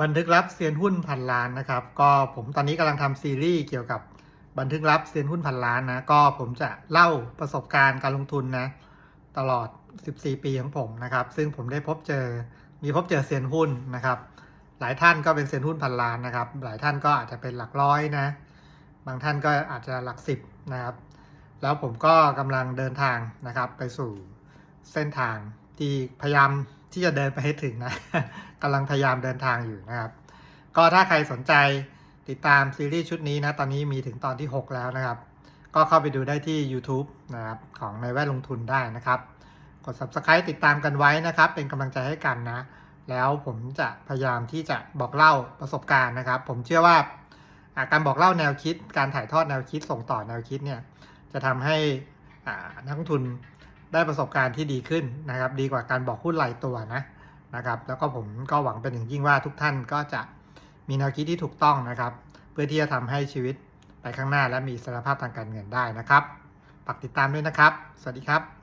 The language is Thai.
บันทึกลับเซียนหุ้นพันล้านนะครับ ก็ผมตอนนี้กำลังทำซีรีส์เกี่ยวกับบันทึกลับเซียนหุ้นพันล้านนะ ก็ผมจะเล่าประสบการณ์การลงทุนนะ ตลอด 14 ปีของผมนะครับ ซึ่งผมได้พบเจอมีพบเจอเซียนหุ้นนะครับ หลายท่านก็เป็นเซียนหุ้นพันล้านนะครับ หลายท่านก็อาจจะเป็นหลักร้อยนะ บางท่านก็อาจจะหลักสิบนะครับ แล้วผมก็กำลังเดินทางนะครับ ไปสู่เส้นทางที่พยายาม ที่จะเดินไปให้ถึงนะกำลังพยายามเดินทางอยู่นะครับ ก็ถ้าใครสนใจติดตามซีรีส์ชุดนี้นะ ตอนนี้มีถึงตอนที่ 6 แล้วนะครับ ก็เข้าไปดูได้ที่ YouTube นะครับ ของในแวดลงทุนได้นะครับ กด Subscribe ติดตามกันไว้นะครับ เป็นกำลังใจให้กันนะ แล้วผมจะพยายามที่จะบอกเล่าประสบการณ์นะครับ ผมเชื่อว่าการบอกเล่าแนวคิด การถ่ายทอดแนวคิดส่งต่อแนวคิดเนี่ย จะทำให้นักลงทุน ได้ประสบการณ์ที่ดีขึ้นนะครับ ดีกว่าการบอกหุ้นรายตัวนะนะครับ แล้วก็ผมก็หวังเป็นอย่างยิ่งว่าทุกท่านก็จะมีแนวคิดที่ถูกต้องนะครับ เพื่อที่จะทำให้ชีวิตไปข้างหน้าและมีอิสรภาพทางการเงินได้นะครับฝากติดตามด้วยนะครับ สวัสดีครับ